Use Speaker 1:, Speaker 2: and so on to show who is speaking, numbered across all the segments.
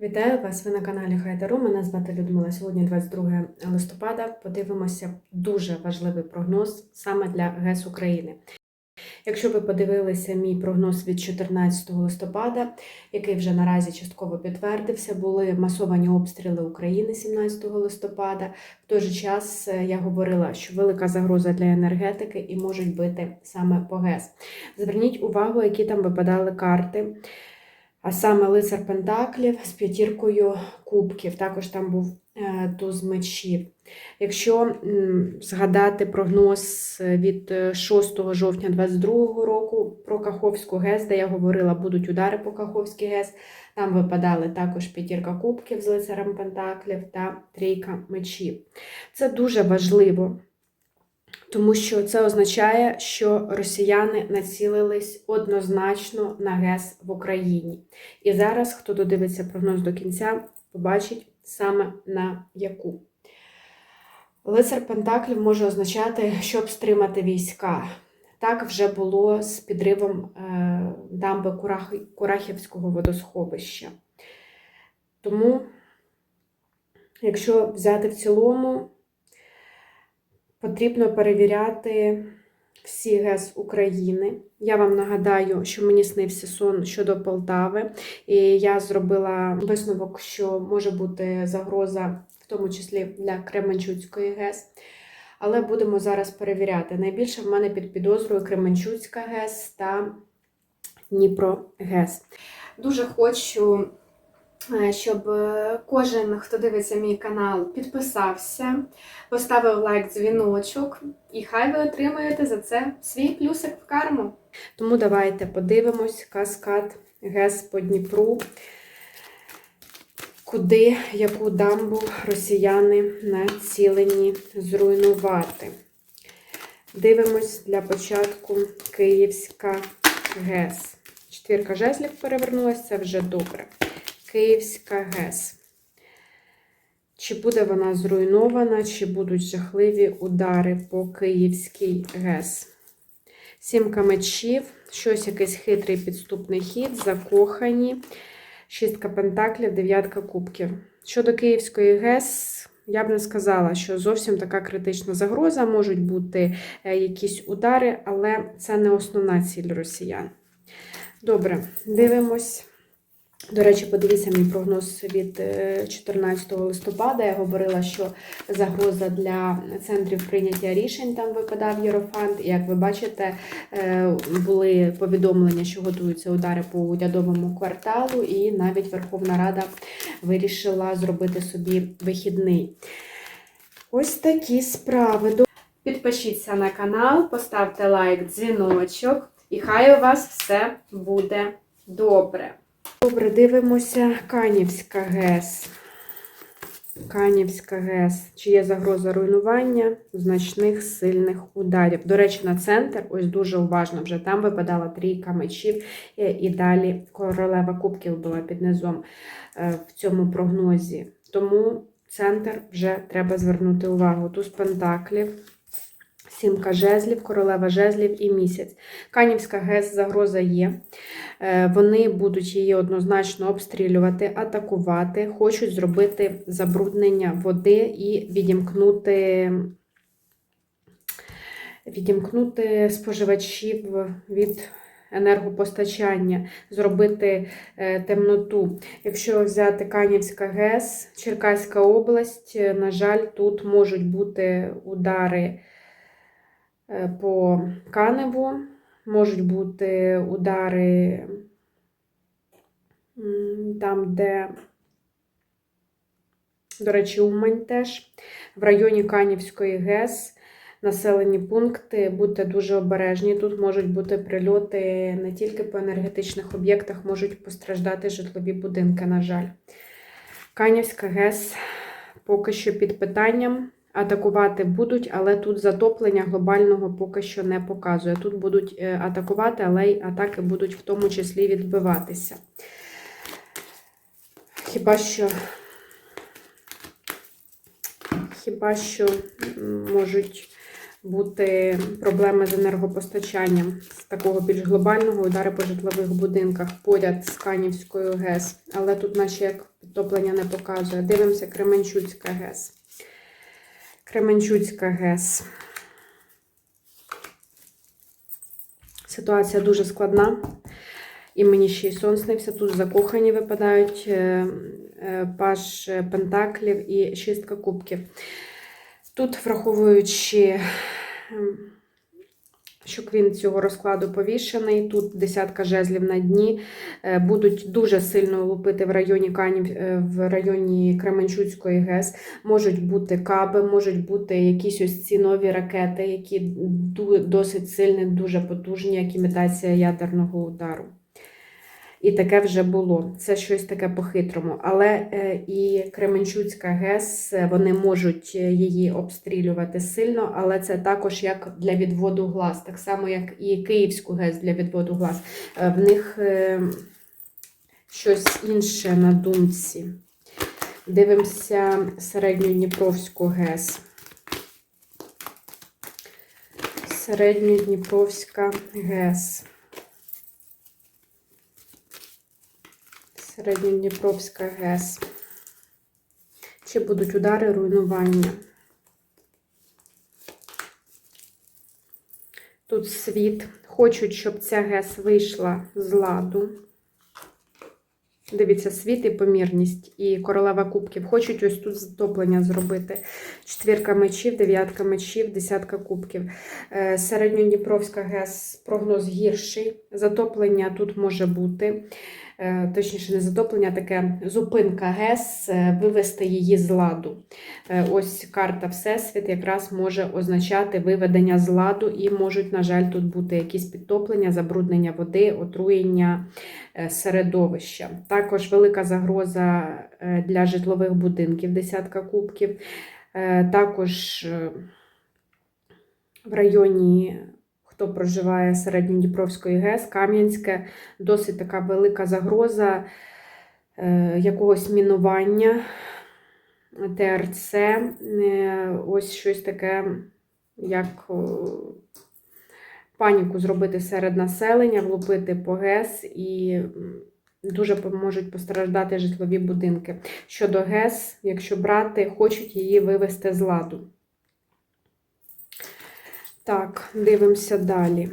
Speaker 1: Вітаю вас! Ви на каналі Хайдару. Мене звати Людмила. Сьогодні 22 листопада. Подивимося дуже важливий прогноз саме для ГЕС України. Якщо ви подивилися мій прогноз від 14 листопада, який вже наразі частково підтвердився, були масовані обстріли України 17 листопада. В той же час е, я говорила, що велика загроза для енергетики і можуть бити саме по ГЕС. Зверніть увагу, які там випадали карти. А саме лицар Пентаклів з п'ятіркою кубків. Також там був е, туз мечів. Якщо згадати прогноз від е, 6 жовтня 2022 року про Каховську ГЕС, де я говорила, будуть удари по Каховській ГЕС, там випадали також п'ятірка кубків з лицарем Пентаклів та трійка мечів. Це дуже важливо. Тому що це означає, що росіяни націлились однозначно на ГЕС в Україні. І зараз, хто додивиться прогноз до кінця, побачить саме на яку. Лицар Пентаклів може означати, щоб стримати війська. Так вже було з підривом е, дамби Курах- Курахівського водосховища. Тому, якщо взяти в цілому, потрібно перевіряти всі ГЕС України. Я вам нагадаю, що мені снився сон щодо Полтави, і я зробила висновок, що може бути загроза, в тому числі для Кременчуцької ГЕС. Але будемо зараз перевіряти. Найбільше в мене під підозрою Кременчуцька ГЕС та Дніпро ГЕС. Дуже хочу щоб е, кожен, хто дивиться мій канал, підписався, поставив лайк, дзвіночок, і хай ви отримаєте за це свій плюсик в карму. Тому давайте подивимось каскад ГЕС по Дніпру, куди яку дамбу росіяни націлені зруйнувати. Дивимось для початку Київська ГЕС. Четвірка жезлів перевернулася, це вже добре. Київська ГЕС. Чи буде вона зруйнована, чи будуть жахливі удари по Київській ГЕС? Сімка мечів, щось якийсь хитрий підступний хід, закохані. Шістка пентаклів, дев'ятка кубків. Щодо Київської ГЕС, я б не сказала, що зовсім така критична загроза, можуть бути е, якісь удари, але це не основна ціль росіян. Добре, дивимось. До речі, подивіться мій прогноз від е, 14 листопада. Я говорила, що загроза для центрів прийняття рішень там випадав Єрофант. І як ви бачите, е, були повідомлення, що готуються удари по урядовому кварталу, і навіть Верховна Рада вирішила зробити собі вихідний. Ось такі справи. Підпишіться на канал, поставте лайк, дзвіночок, і хай у вас все буде добре. Добре, дивимося Канівська ГЕС. Канівська ГЕС. Чи є загроза руйнування значних сильних ударів? До речі, на центр, ось дуже уважно, вже там випадала трійка мечів, е, і далі королева кубків була під низом е, в цьому прогнозі. Тому центр вже треба звернути увагу. Туз пентаклів. Сімка жезлів, королева жезлів і місяць. Канівська ГЕС загроза є. Е, Вони будуть її однозначно обстрілювати, атакувати, хочуть зробити забруднення води і відімкнути, відімкнути споживачів від енергопостачання, зробити е, темноту. Якщо взяти Канівська ГЕС, Черкаська область, е, на жаль, тут можуть бути удари по Каневу, можуть бути удари там, де, до речі, Умань теж, в районі Канівської ГЕС. Населені пункти, будьте дуже обережні. Тут можуть бути прильоти не тільки по енергетичних об'єктах, можуть постраждати житлові будинки, на жаль. Канівська ГЕС поки що під питанням. Атакувати будуть, але тут затоплення глобального поки що не показує. Тут будуть е, атакувати, але й атаки будуть в тому числі відбиватися. Хіба що, хіба що можуть бути проблеми з енергопостачанням з такого більш глобального удари по житлових будинках поряд з Канівською ГЕС. Але тут наче як підтоплення не показує. Дивимося Кременчуцька ГЕС. Кременчуцька ГЕС. Ситуація дуже складна. І мені ще й сон снився. Тут закохані випадають е, е, паж пентаклів і шістка кубків. Тут, враховуючи, ем, що квін цього розкладу повішений, тут десятка жезлів на дні, е, будуть дуже сильно лупити в районі Канів, е, в районі Кременчуцької ГЕС. Можуть бути каби, можуть бути якісь ось ці нові ракети, які досить сильні, дуже потужні, як імітація ядерного удару. І таке вже було. Це щось таке по-хитрому. Але е, і Кременчуцька ГЕС, е, вони можуть е, її обстрілювати сильно, але це також як для відводу глаз, так само, як і Київську ГЕС для відводу глаз. В них щось інше на думці. Дивимося середньодніпровську ГЕС. Середньодніпровська ГЕС. Середньодніпровська ГЕС. Чи будуть удари руйнування? Тут світ. Хочуть, щоб ця ГЕС вийшла з ладу. Дивіться, світ і помірність, і королева кубків. Хочуть ось тут затоплення зробити. Четвірка мечів, дев'ятка мечів, десятка кубків. Е, Середньодніпровська ГЕС прогноз гірший. Затоплення тут може бути. Е, Точніше, не затоплення, таке зупинка ГЕС, е, вивести її з ладу. Е, Ось карта Всесвіт якраз може означати виведення з ладу, і можуть, на жаль, тут бути якісь підтоплення, забруднення води, отруєння середовища. Також велика загроза для житлових будинків, десятка кубків. Також в районі, хто проживає середньодніпровської ГЕС, Кам'янське, досить така велика загроза е, якогось мінування, ТРЦ, е, ось щось таке, як паніку зробити серед населення, влупити по ГЕС і дуже можуть постраждати житлові будинки. Щодо ГЕС, якщо брати, хочуть її вивести з ладу. Так, дивимося далі.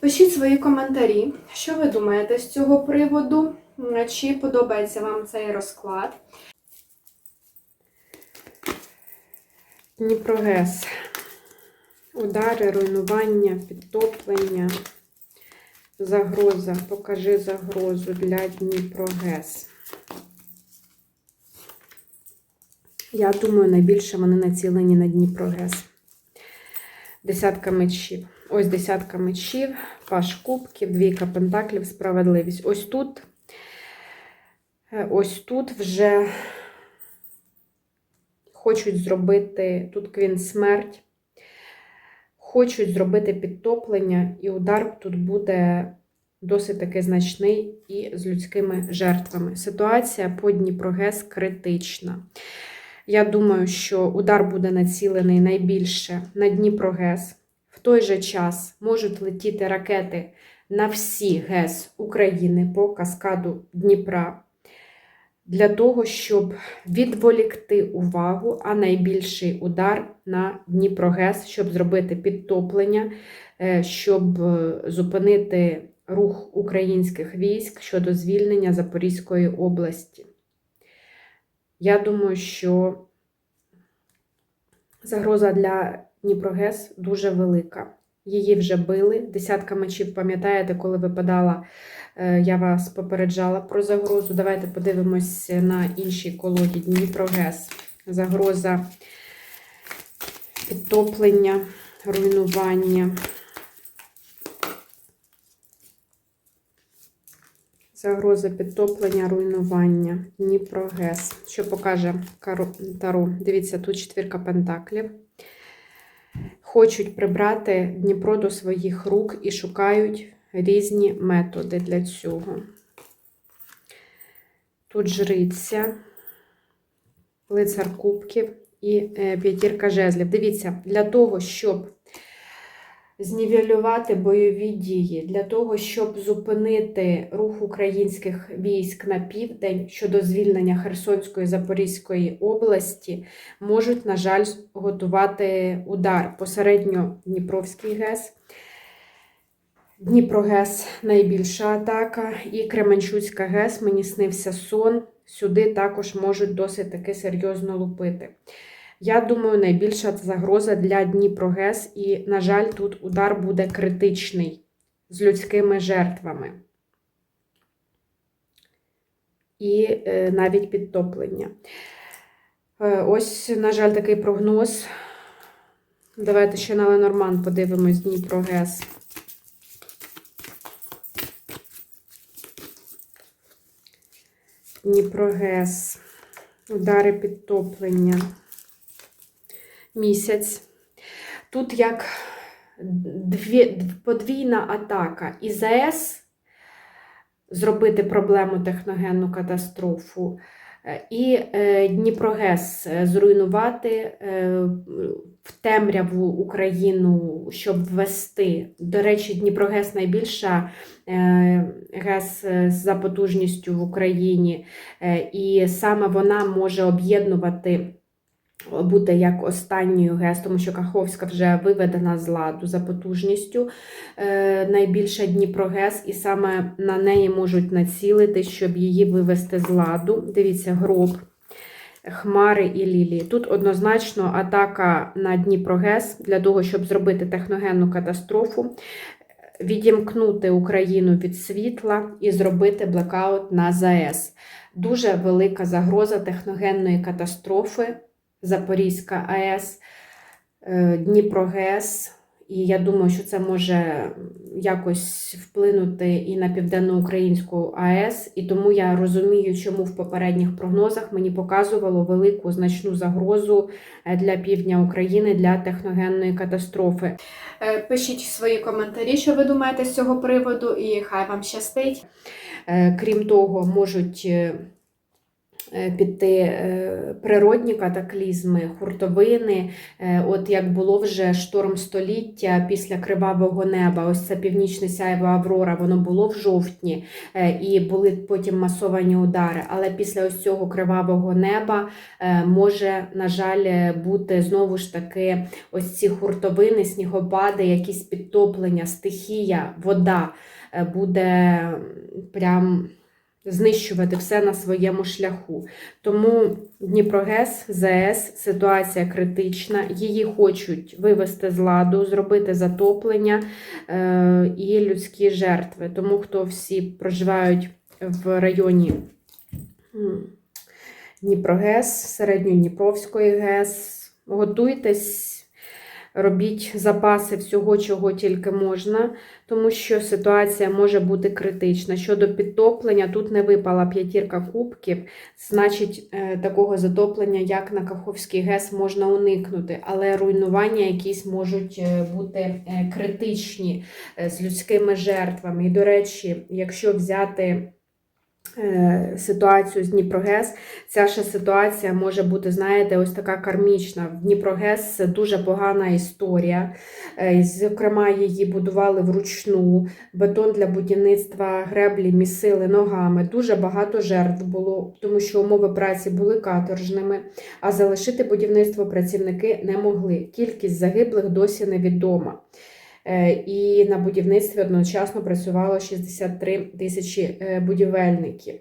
Speaker 1: Пишіть свої коментарі, що ви думаєте з цього приводу, чи подобається вам цей розклад. Дніпрогес. Удари, руйнування, підтоплення, загроза. Покажи загрозу для Дніпрогес. Я думаю, найбільше вони націлені на Дніпрогес. Десятка мечів. Ось десятка мечів, паш кубків, двійка пентаклів, справедливість. Ось тут, е, ось тут вже хочуть зробити, тут квін смерть, хочуть зробити підтоплення, і удар тут буде досить таки значний і з людськими жертвами. Ситуація по Дніпрогес критична. Я думаю, що удар буде націлений найбільше на Дніпрогес. В той же час можуть летіти ракети на всі ГЕС України по каскаду Дніпра для того, щоб відволікти увагу, а найбільший удар на Дніпрогес, щоб зробити підтоплення, е, щоб е, зупинити рух українських військ щодо звільнення Запорізької області. Я думаю, що загроза для Дніпрогес дуже велика. Її вже били. Десятка мечів, пам'ятаєте, коли випадала, е, я вас попереджала про загрозу. Давайте подивимось на іншій колоді Дніпрогес. Загроза підтоплення, руйнування. Загроза підтоплення, руйнування. Дніпрогес. Що покаже Таро? Дивіться, тут четвірка пентаклів. Хочуть прибрати Дніпро до своїх рук і шукають різні методи для цього. Тут жриця, лицар кубків і е, п'ятірка жезлів. Дивіться, для того, щоб знівелювати бойові дії, для того, щоб зупинити рух українських військ на південь щодо звільнення Херсонської Запорізької області, можуть, на жаль, готувати удар посередньо Дніпровський ГЕС. Дніпрогес найбільша атака, і Кременчуцька ГЕС, мені снився сон. Сюди також можуть досить таки серйозно лупити. Я думаю, найбільша загроза для Дніпрогес, і, на жаль, тут удар буде критичний з людськими жертвами. І е, навіть підтоплення. Е, ось, на жаль, такий прогноз. Давайте ще на Ленорман подивимось Дніпрогес. Дніпрогес, удари підтоплення, місяць. Тут як дві, подвійна атака. І ЗАЕС зробити проблему техногенну катастрофу, е, і е, Дніпрогес е, зруйнувати в темряву Україну, щоб ввести. До речі, Дніпрогес найбільша ГЕС за потужністю в Україні, і саме вона може об'єднувати. Бути як останньою ГЕС, тому що Каховська вже виведена з ладу за потужністю е, найбільша Дніпрогес, і саме на неї можуть націлити, щоб її вивести з ладу. Дивіться, гроб, хмари і лілії. Тут однозначно атака на Дніпрогес для того, щоб зробити техногенну катастрофу, відімкнути Україну від світла і зробити блекаут на ЗАЕС. Дуже велика загроза техногенної катастрофи. Запорізька АЕС, е, Дніпрогес. І я думаю, що це може якось вплинути і на Південноукраїнську АЕС. І тому я розумію, чому в попередніх прогнозах мені показувало велику значну загрозу е, для півдня України для техногенної катастрофи. Е, пишіть свої коментарі, що ви думаєте з цього приводу, і хай вам щастить. Крім того, можуть. Е, піти е, природні катаклізми, хуртовини, е, от як було вже шторм століття після кривавого неба, ось це північне сяйво Аврора, воно було в жовтні, і були потім масовані удари. Але після ось цього кривавого неба може, на жаль, бути знову ж таки ось ці хуртовини, снігопади, якісь підтоплення, стихія, вода буде прям знищувати все на своєму шляху. Тому Дніпрогес, ЗАЕС, ситуація критична, її хочуть вивести з ладу, зробити затоплення е і людські жертви. Тому хто всі проживають в районі Дніпрогес, Середньодніпровської ГЕС, готуйтесь. Робіть запаси всього, чого тільки можна, тому що ситуація може бути критична. Щодо підтоплення, тут не випала п'ятірка кубків, значить, е, такого затоплення, як на Каховський ГЕС, можна уникнути, але руйнування якісь можуть е, бути е, критичні з людськими жертвами. І, до речі, якщо взяти. Е, ситуацію з Дніпрогес. Ця ще ситуація може бути, знаєте, ось така кармічна. В Дніпрогес дуже погана історія. Е, зокрема, її будували вручну, бетон для будівництва греблі місили ногами. Дуже багато жертв було, тому що умови праці були каторжними, а залишити будівництво працівники не могли. Кількість загиблих досі невідома. Е, і на будівництві одночасно працювало 63 тисячі е, будівельників.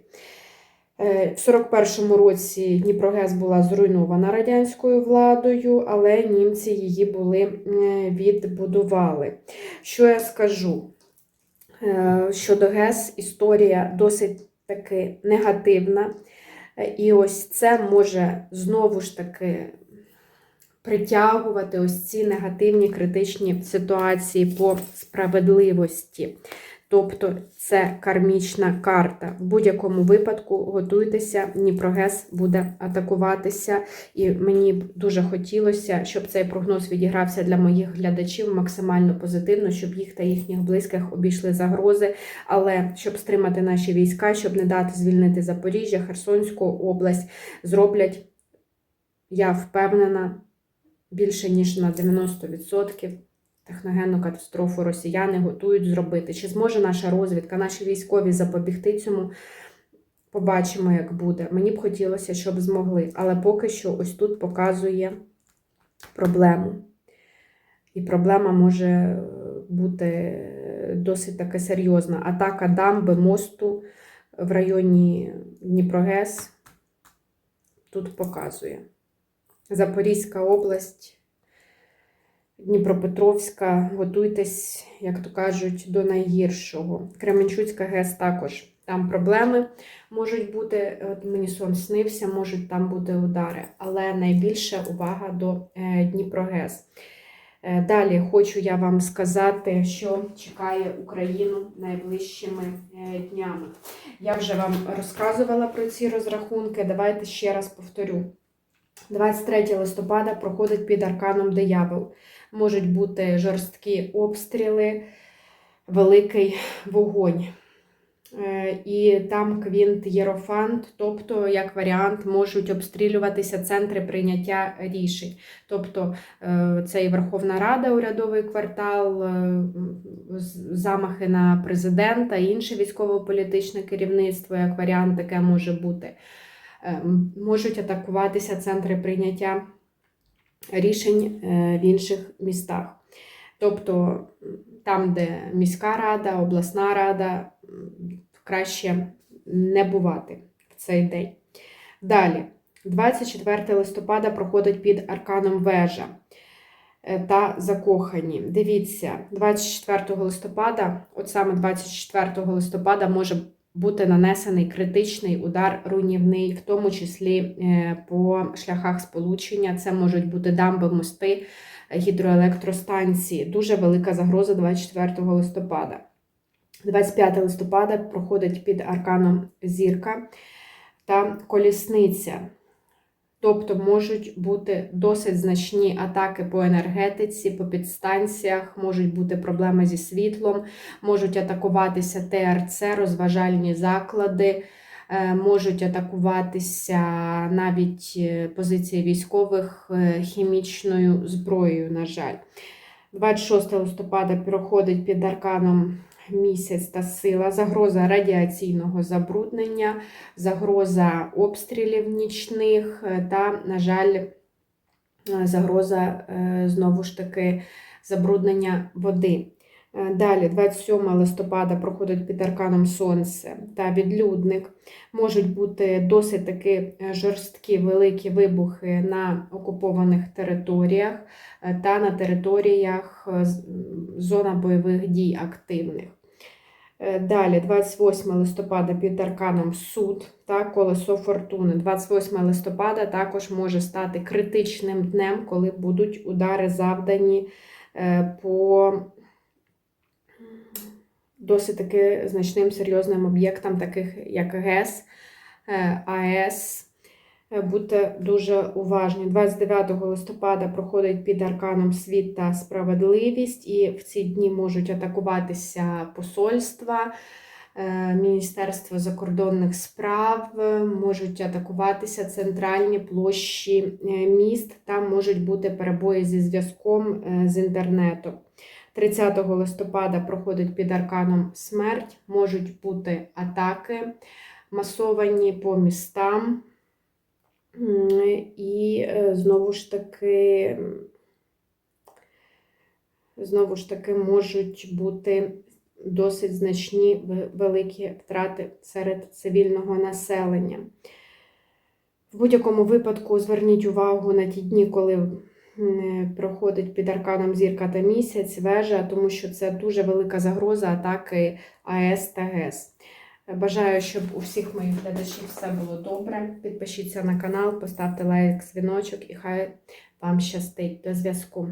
Speaker 1: Е, в 41-му році Дніпрогес була зруйнована радянською владою, але німці її були відбудували. Що я скажу? Щодо ГЕС, історія досить таки негативна. І ось це може знову ж таки притягувати ось ці негативні критичні ситуації по справедливості. Тобто це кармічна карта. В будь-якому випадку готуйтеся, Дніпрогес буде атакуватися. І мені дуже хотілося, щоб цей прогноз відігрався для моїх глядачів максимально позитивно, щоб їх та їхніх близьких обійшли загрози. Але щоб стримати наші війська, щоб не дати звільнити Запоріжжя, Херсонську область, зроблять я впевнена, більше ніж на 90% техногенну катастрофу росіяни готують зробити. Чи зможе наша розвідка, наші військові запобігти цьому? Побачимо, як буде. Мені б хотілося, щоб змогли. Але поки що ось тут показує проблему. І проблема може бути досить таки серйозна. Атака дамби мосту в районі Дніпрогес тут показує. Запорізька область, Дніпропетровська, готуйтесь, як то кажуть, до найгіршого. Кременчуцька ГЕС також. Там проблеми можуть бути, от мені сон снився, можуть там бути удари, але найбільше увага до е, Дніпрогес. Е, Далі хочу я вам сказати, що чекає Україну найближчими е, днями. Я вже вам розказувала про ці розрахунки. Давайте ще раз повторю. 23 листопада проходить під арканом диявол. Можуть бути жорсткі обстріли, великий вогонь. Е, І там квінт Єрофант, тобто, як варіант, можуть обстрілюватися центри прийняття рішень. Тобто е, це і Верховна Рада, урядовий квартал, е, замахи на президента, інше військово-політичне керівництво, як варіант, таке може бути. Е, Можуть атакуватися центри прийняття рішень е, в інших містах. Тобто там, де міська рада, обласна рада, краще не бувати в цей день. Далі, 24 листопада проходить під арканом вежа е, та закохані. Дивіться, 24 листопада, от саме 24 листопада, може бути нанесений критичний удар руйнівний, в тому числі е, по шляхах сполучення. Це можуть бути дамби, мости, гідроелектростанції. Дуже велика загроза 24 листопада. 25 листопада проходить під арканом зірка та колісниця. Тобто можуть бути досить значні атаки по енергетиці, по підстанціях, можуть бути проблеми зі світлом, можуть атакуватися ТРЦ, розважальні заклади, е, можуть атакуватися навіть е, позиції військових е, хімічною зброєю, на жаль. 26 листопада проходить під арканом місяць та сила, загроза радіаційного забруднення, загроза обстрілів нічних е, та, на жаль, е, загроза е, знову ж таки забруднення води. Далі, 27 листопада проходить під арканом Сонце та відлюдник. Можуть бути досить таки жорсткі великі вибухи на окупованих територіях та на територіях зона бойових дій активних. Е, Далі, 28 листопада під арканом суд та колесо фортуни. 28 листопада також може стати критичним днем, коли будуть удари завдані е, по досить таки значним серйозним об'єктам, таких як ГЕС, е, АЕС. Е, Будьте дуже уважні. 29 листопада проходить під арканом світ та справедливість, і в ці дні можуть атакуватися посольства, е, Міністерство закордонних справ, можуть атакуватися центральні площі е, міст, там можуть бути перебої зі зв'язком з інтернетом. 30 листопада проходить під арканом смерть, можуть бути атаки масовані по містам. Знову ж таки, знову ж таки, можуть бути досить значні великі втрати серед цивільного населення. В будь-якому випадку зверніть увагу на ті дні, коли проходить під арканом зірка та місяць, вежа, тому що це дуже велика загроза атаки АЕС та ГЕС. Бажаю, щоб у всіх моїх глядачів все було добре. Підпишіться на канал, поставте лайк, дзвіночок і хай вам щастить. До зв'язку.